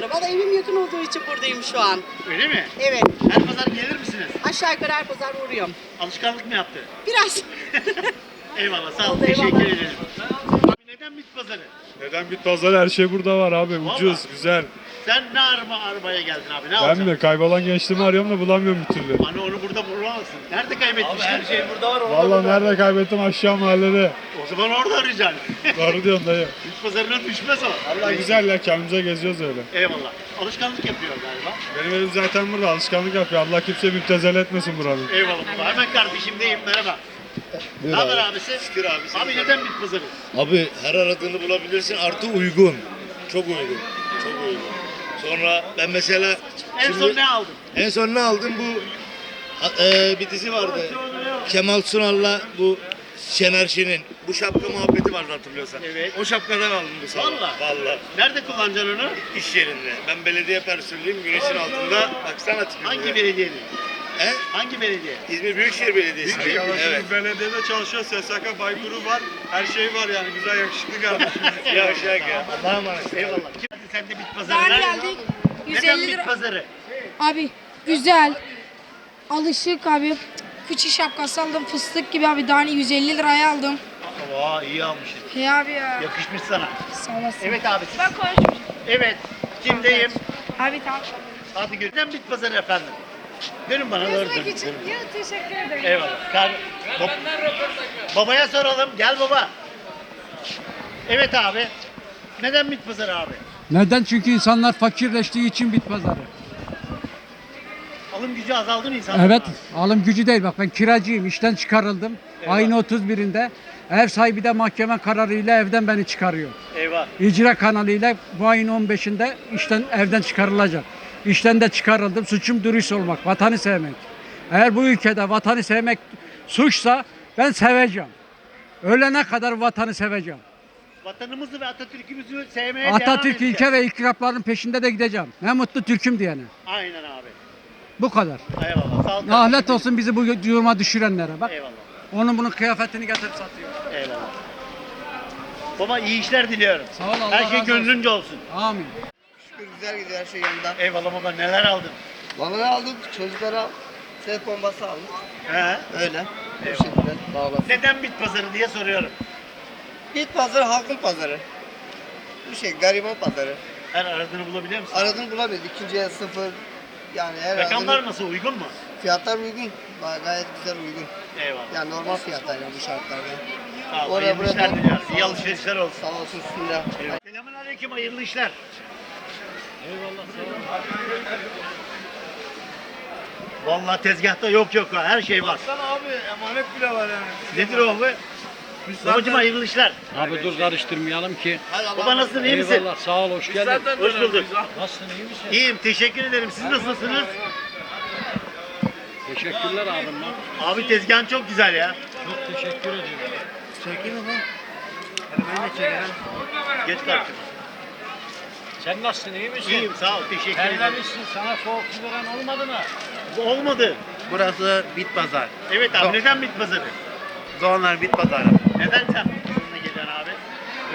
pazarı. Valla evim yakın olduğu için buradayım şu an. Öyle mi? Evet. Her pazar gelir misiniz? Aşağı yukarı her pazar uğruyorum. Alışkanlık mı yaptı? Biraz. Eyvallah sağ ol. Oldu, eyvallah. Teşekkür ederim. Abi neden bit pazarı? Neden bit pazarı her şey burada var abi. Ucuz, Vallahi. güzel. Sen ne araba arabaya geldin abi? Ne Ben alacaksın? mi? Kaybolan gençliğimi arıyorum da bulamıyorum bir türlü. Hani onu burada bulamazsın. Nerede kaybetmiştin? her şey burada var. Vallahi nerede kaybettim aşağı mahallede. O zaman orada arayacaksın. Doğru diyorsun dayı. bit pazarına düşmez o. Vallahi güzel ya kendimize geziyoruz öyle. Eyvallah. Alışkanlık yapıyor galiba. Benim evim zaten burada alışkanlık yapıyor. Allah kimse müptezel etmesin buranın. Eyvallah. Hemen kardeşimdeyim. Merhaba. Ne haber abisi? Şükür abi. Abi neden bit pazarı? Abi her aradığını bulabilirsin artı uygun. Çok uygun. Çok uygun. Sonra ben mesela En şimdi- son ne aldın? en son ne aldım bu e, bir dizi vardı. Kemal Sunal'la bu Şener Şen'in bu şapka muhabbeti vardı hatırlıyorsan. Evet. O şapkadan aldım bu sabah. Vallahi. Vallahi. Nerede kullanacaksın onu? İş yerinde. Ben belediye personeliyim. Güneşin altında. Baksana tipime. Hangi belediyenin? He? Hangi belediye? İzmir Büyükşehir Belediyesi. Evet. belediyede çalışıyor. SSK Baykuru var. Her şey var yani. Güzel yakışıklı kardeşim. Yavşak ya. Allah'a emanet. Eyvallah. Kim sen de bit pazarı? Nerede? geldik. Neden 150 bit lira. pazarı? Abi güzel. Alışık abi. Kuçi şapkası aldım fıstık gibi abi. Daha 150 liraya aldım. Aa iyi almışsın. Hey abi ya. Yakışmış sana. Sağ olasın. Evet abi. siz- Ben konuşmayacağım. Evet. Kimdeyim? Abi tamam. Hadi gör. Neden bit pazarı efendim? Dönün bana doğru dönün. için. Ya teşekkür ederim. Eyvallah. Kar... Bab- Babaya soralım. Gel baba. Evet abi. Neden bit pazarı abi? Neden? Çünkü insanlar fakirleştiği için bit pazarı. Alım gücü azaldı mı insanların? Evet, alım gücü değil. Bak ben kiracıyım, işten çıkarıldım. Eyvah. Ayın 31'inde ev sahibi de mahkeme kararıyla evden beni çıkarıyor. Eyvah. İcra kanalıyla bu ayın 15'inde işten evden çıkarılacak. İşten de çıkarıldım. Suçum dürüst olmak, vatanı sevmek. Eğer bu ülkede vatanı sevmek suçsa ben seveceğim. Ölene kadar vatanı seveceğim. Vatanımızı ve Atatürk'ümüzü sevmeye devam Atatürk edeceğiz. ilke ve ikrapların peşinde de gideceğim. Ne mutlu Türk'üm diyene. Aynen abi. Bu kadar. Eyvallah. Sağ ol. Lanet kardeşim. olsun bizi bu duruma düşürenlere. Bak Eyvallah. onun bunun kıyafetini getirip satıyor. Eyvallah. Baba iyi işler diliyorum. Sağ ol, Allah Her şey razı gönlünce olsun. Amin. Güzel gidiyor her şey yanında. Eyvallah baba neler aldın? Ne aldık? Çocuklara ses bombası aldık. He? Öyle. Bu Eyvallah. şekilde bağlasın. Neden bit pazarı diye soruyorum. Bit pazarı halkın pazarı. Bu şey gariban pazarı. Her aradığını bulabiliyor musun? Aradığını bulamıyoruz. İkinci el sıfır. Yani her Rakamlar nasıl uygun mu? Fiyatlar uygun. Ba- Gayet güzel uygun. Eyvallah. Yani normal fiyatlar yani bu şartlarda. Sağ ol. Oraya Hayırlı buraya işler diliyorum. İyi olsun. alışverişler olsun. Sağ olsun. Selamun aleyküm hayırlı işler. Eyvallah Vallahi tezgahta yok yok ha, her şey var. Baksana abi emanet bile var yani. Nedir o be? Babacım hayırlı işler. Abi dur karıştırmayalım ki. Baba nasılsın iyi misin? Eyvallah sağ ol hoş geldin. Hoş bulduk. Nasılsın iyi misin? İyiyim teşekkür ederim. Siz nasılsınız? Teşekkürler abim. Abi tezgahın çok güzel ya. Çok teşekkür ediyorum. Çekeyim mi bu? Hadi ben de çekerim. Geç karşıma. Sen nasılsın iyi misin? İyiyim sağ ol teşekkür ederim. Terlemişsin sana soğuk su veren olmadı mı? Olmadı. Burası bit pazar. Evet abi neden bit pazarı? Doğanlar bit pazarı. Neden sen pazarına geliyorsun abi?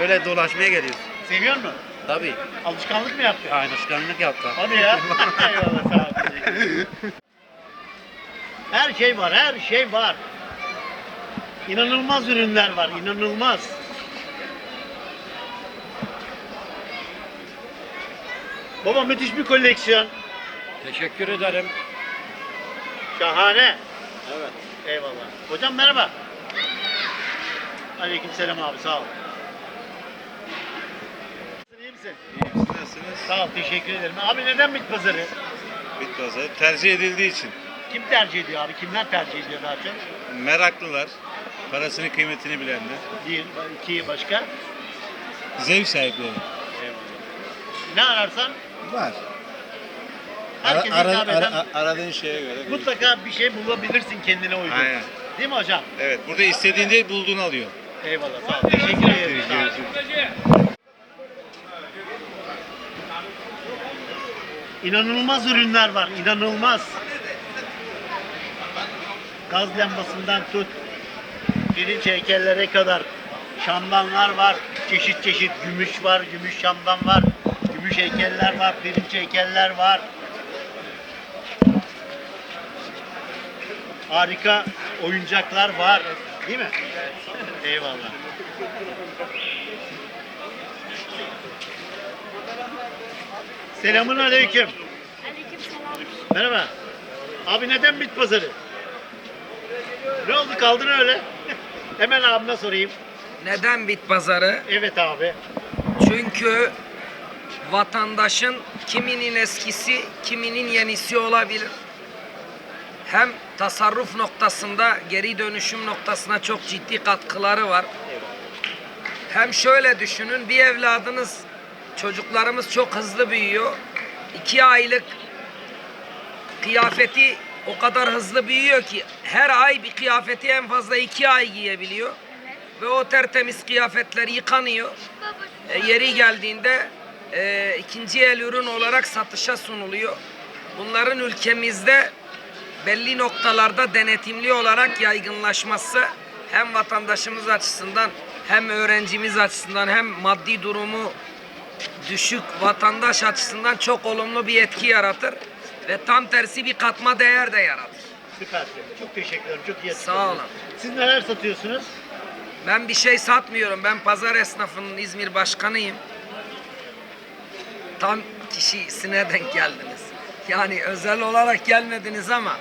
Öyle dolaşmaya geliyoruz. Seviyor musun? Tabii. Alışkanlık mı yaptın? Aynı şıklanlık yaptı. Hadi ya. Eyvallah sağ ol. Her şey var, her şey var. İnanılmaz ürünler var, inanılmaz. Baba müthiş bir koleksiyon. Teşekkür ederim. Şahane. Evet. Eyvallah. Hocam merhaba. Aleykümselam abi sağ ol. İyi misin? Nasılsınız? Sağ ol teşekkür ederim. Abi neden bit pazarı? Bit pazarı tercih edildiği için. Kim tercih ediyor abi? Kimler tercih ediyor daha çok? Meraklılar, parasının kıymetini bilenler, Bir, iki başka. zevk sahipleri. Ne ararsan Var. herkese Ara- hitap ara- eden ara- aradığın şeye göre. mutlaka bir şey bulabilirsin kendine uygun. Aynen. Değil mi hocam? Evet, burada istediğinde bulduğunu alıyor. Eyvallah sağ. Teşekkür ol. İnanılmaz ürünler var. inanılmaz. Gaz lambasından tut. Pirinç heykellere kadar şamdanlar var. Çeşit çeşit gümüş var. Gümüş şamdan var. gümüş heykeller var, pirinç heykeller var. Harika oyuncaklar var. Değil mi? Eyvallah. Selamun aleyküm. Merhaba. Abi neden bit pazarı? Ne oldu kaldın öyle? Hemen abime sorayım. Neden bit pazarı? Evet abi. Çünkü vatandaşın kiminin eskisi, kiminin yenisi olabilir. Hem tasarruf noktasında, geri dönüşüm noktasına çok ciddi katkıları var. Hem şöyle düşünün, bir evladınız, çocuklarımız çok hızlı büyüyor. İki aylık kıyafeti o kadar hızlı büyüyor ki her ay bir kıyafeti en fazla iki ay giyebiliyor. Ve o tertemiz kıyafetler yıkanıyor. E, yeri geldiğinde e, ikinci el ürün olarak satışa sunuluyor. Bunların ülkemizde belli noktalarda denetimli olarak yaygınlaşması hem vatandaşımız açısından hem öğrencimiz açısından hem maddi durumu düşük vatandaş açısından çok olumlu bir etki yaratır ve tam tersi bir katma değer de yaratır. Süpersin. Çok teşekkür ederim. Çok iyi Sağ olun. Siz neler satıyorsunuz? Ben bir şey satmıyorum. Ben pazar esnafının İzmir başkanıyım. Tam kişisine denk geldiniz. Yani özel olarak gelmediniz ama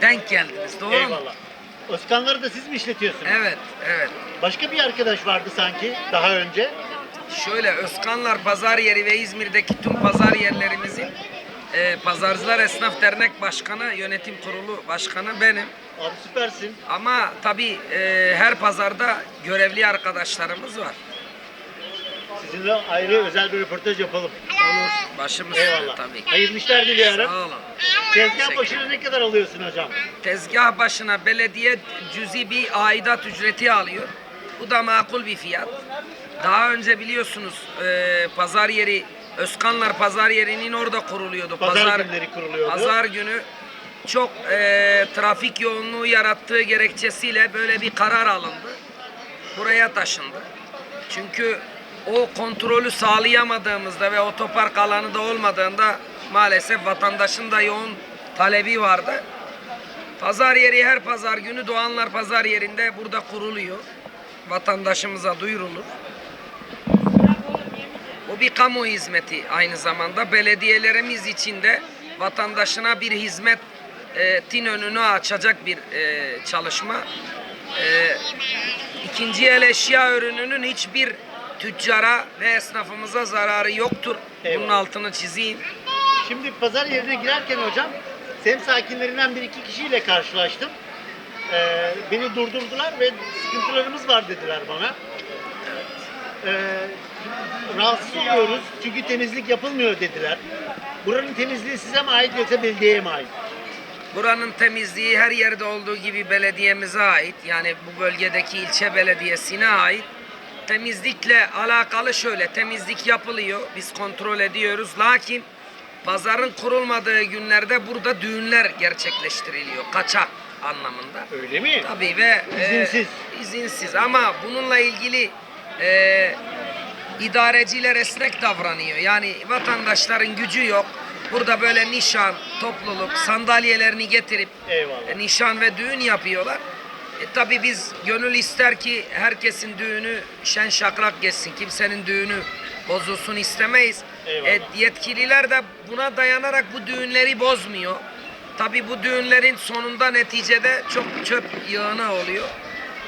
denk geldiniz. Doğru mu? Eyvallah. Özkanları da siz mi işletiyorsunuz? Evet, evet. Başka bir arkadaş vardı sanki daha önce. Şöyle Özkanlar Pazar Yeri ve İzmir'deki tüm pazar yerlerimizin e, Pazarcılar Esnaf Dernek Başkanı, Yönetim Kurulu Başkanı benim. Abi süpersin. Ama tabii e, her pazarda görevli arkadaşlarımız var. Sizinle ayrı özel bir röportaj yapalım. Olur. Başımız Eyvallah. tabii. Hayırlı işler diliyorum. Sağ olun. Tezgah başına ne kadar alıyorsun hocam? Tezgah başına belediye cüzi bir aidat ücreti alıyor. Bu da makul bir fiyat. Daha önce biliyorsunuz e, pazar yeri Özkanlar pazar yerinin orada kuruluyordu. Pazar günleri kuruluyordu. Pazar günü çok e, trafik yoğunluğu yarattığı gerekçesiyle böyle bir karar alındı. Buraya taşındı. Çünkü o kontrolü sağlayamadığımızda ve otopark alanı da olmadığında maalesef vatandaşın da yoğun talebi vardı. Pazar yeri her pazar günü Doğanlar Pazar yerinde burada kuruluyor. Vatandaşımıza duyurulur. O bir kamu hizmeti aynı zamanda. Belediyelerimiz için de vatandaşına bir hizmetin önünü açacak bir e, çalışma. E, ikinci el eşya ürününün hiçbir tüccara ve esnafımıza zararı yoktur. Bunun Eyvallah. altını çizeyim. Şimdi pazar yerine girerken hocam sem sakinlerinden bir iki kişiyle karşılaştım. Ee, beni durdurdular ve sıkıntılarımız var dediler bana. Ee, rahatsız oluyoruz çünkü temizlik yapılmıyor dediler. Buranın temizliği size mi ait yoksa belediyeye mi ait? Buranın temizliği her yerde olduğu gibi belediyemize ait. Yani bu bölgedeki ilçe belediyesine ait. Temizlikle alakalı şöyle temizlik yapılıyor. Biz kontrol ediyoruz. Lakin pazarın kurulmadığı günlerde burada düğünler gerçekleştiriliyor. Kaçak anlamında. Öyle mi? Tabii ve e, İzinsiz. izinsiz ama bununla ilgili e, idareciler esnek davranıyor. Yani vatandaşların gücü yok. Burada böyle nişan, topluluk, sandalyelerini getirip Eyvallah. e, nişan ve düğün yapıyorlar. E, tabii biz gönül ister ki herkesin düğünü şen şakrak geçsin. Kimsenin düğünü bozulsun istemeyiz. Eyvallah. E, yetkililer de buna dayanarak bu düğünleri bozmuyor. Tabii bu düğünlerin sonunda neticede çok çöp yığını oluyor.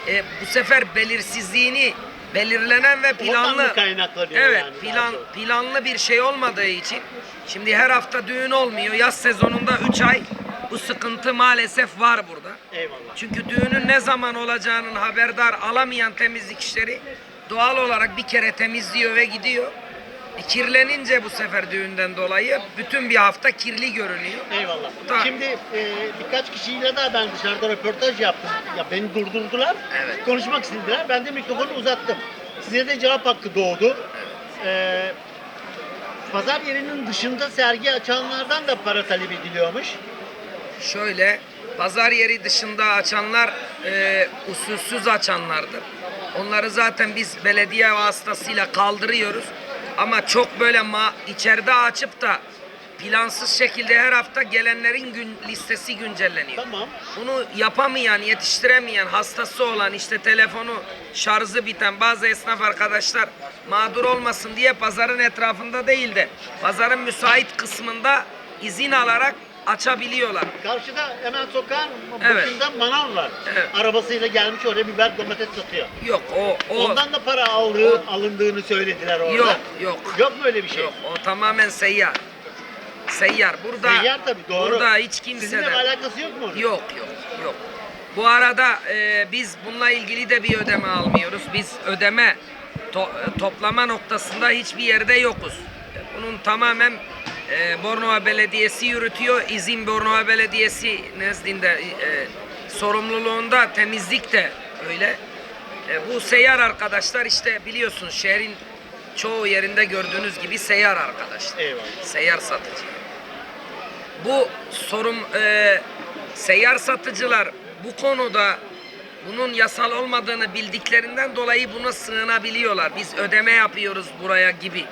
E, bu sefer belirsizliğini belirlenen ve planlı kaynaklanıyor Evet, yani plan planlı bir şey olmadığı için şimdi her hafta düğün olmuyor. Yaz sezonunda 3 ay bu sıkıntı maalesef var burada. Eyvallah. Çünkü düğünün ne zaman olacağının haberdar alamayan temizlik işleri doğal olarak bir kere temizliyor ve gidiyor. E, kirlenince bu sefer düğünden dolayı bütün bir hafta kirli görünüyor. Eyvallah. Tamam. Şimdi e, birkaç kişiyle daha ben dışarıda röportaj yaptım. Ya beni durdurdular. Evet. Konuşmak istediler. Ben de mikrofonu uzattım. Size de cevap hakkı doğdu. E, pazar yerinin dışında sergi açanlardan da para talep ediliyormuş. Şöyle pazar yeri dışında açanlar e, usulsüz açanlardır. Onları zaten biz belediye vasıtasıyla kaldırıyoruz. Ama çok böyle ma içeride açıp da plansız şekilde her hafta gelenlerin gün listesi güncelleniyor. Tamam. Bunu yapamayan, yetiştiremeyen, hastası olan, işte telefonu şarjı biten bazı esnaf arkadaşlar mağdur olmasın diye pazarın etrafında değil de pazarın müsait kısmında izin alarak açabiliyorlar. Karşıda hemen sokağın Evet. başında manav var. Evet. Arabasıyla gelmiş oraya biber domates satıyor. Yok o o Ondan da para aldığı, alındığını söylediler orada. yok yok. Yok mu öyle bir şey? Yok o tamamen seyyar. Seyyar. Burada Seyyar tabii, doğru. Burada hiç Sizinle kimseden bir alakası yok mu onun? Yok yok yok. Bu arada e, biz bununla ilgili de bir ödeme almıyoruz. Biz ödeme to- e, toplama noktasında hiçbir yerde yokuz. Bunun tamamen e, Bornova Belediyesi yürütüyor. İzin Bornova Belediyesi nezdinde e, sorumluluğunda temizlik de öyle. E, bu seyyar arkadaşlar işte biliyorsunuz şehrin çoğu yerinde gördüğünüz gibi seyyar arkadaşlar. Eyvallah. Seyyar satıcı. Bu sorun e, seyyar satıcılar bu konuda bunun yasal olmadığını bildiklerinden dolayı buna sığınabiliyorlar. Biz ödeme yapıyoruz buraya gibi.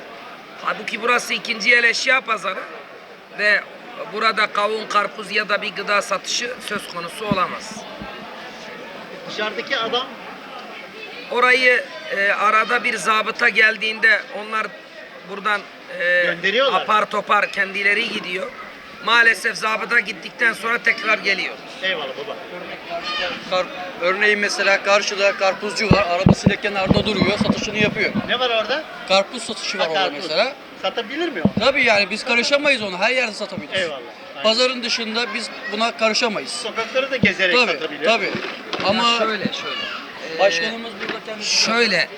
Halbuki burası ikinci el eşya pazarı ve burada kavun, karpuz ya da bir gıda satışı söz konusu olamaz. Dışarıdaki adam Orayı e, arada bir zabıta geldiğinde onlar buradan e, apar topar kendileri gidiyor. Maalesef zabıta gittikten sonra tekrar geliyor. Eyvallah baba. Kar, örneğin mesela karşıda karpuzcu var. Arabasıyla kenarda duruyor. Satışını yapıyor. Ne var orada? Karpuz satışı var Ha, orada karpuz. mesela. Satabilir mi o? Tabii yani biz karışamayız ona. Her yerde satabiliriz. Eyvallah. Aynen. Pazarın dışında biz buna karışamayız. Sokakları da gezerek Tabii satabiliyor. tabii. Ama şöyle şöyle. başkanımız burada kendisi Şöyle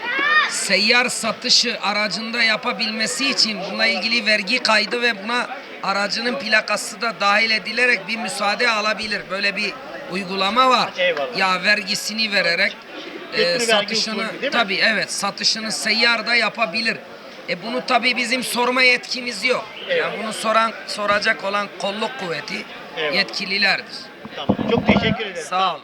seyyar satışı aracında yapabilmesi için bununla ilgili vergi kaydı ve buna aracının plakası da dahil edilerek bir müsaade alabilir. Böyle bir uygulama var. Eyvallah. Ya vergisini vererek e, satışını usulü tabii evet satışını seyyar da yapabilir. E bunu tabii bizim sorma yetkimiz yok. Eyvallah. Yani bunu soran soracak olan kolluk kuvveti Eyvallah. yetkililerdir. Tamam. Çok teşekkür ederim. Sağ olun.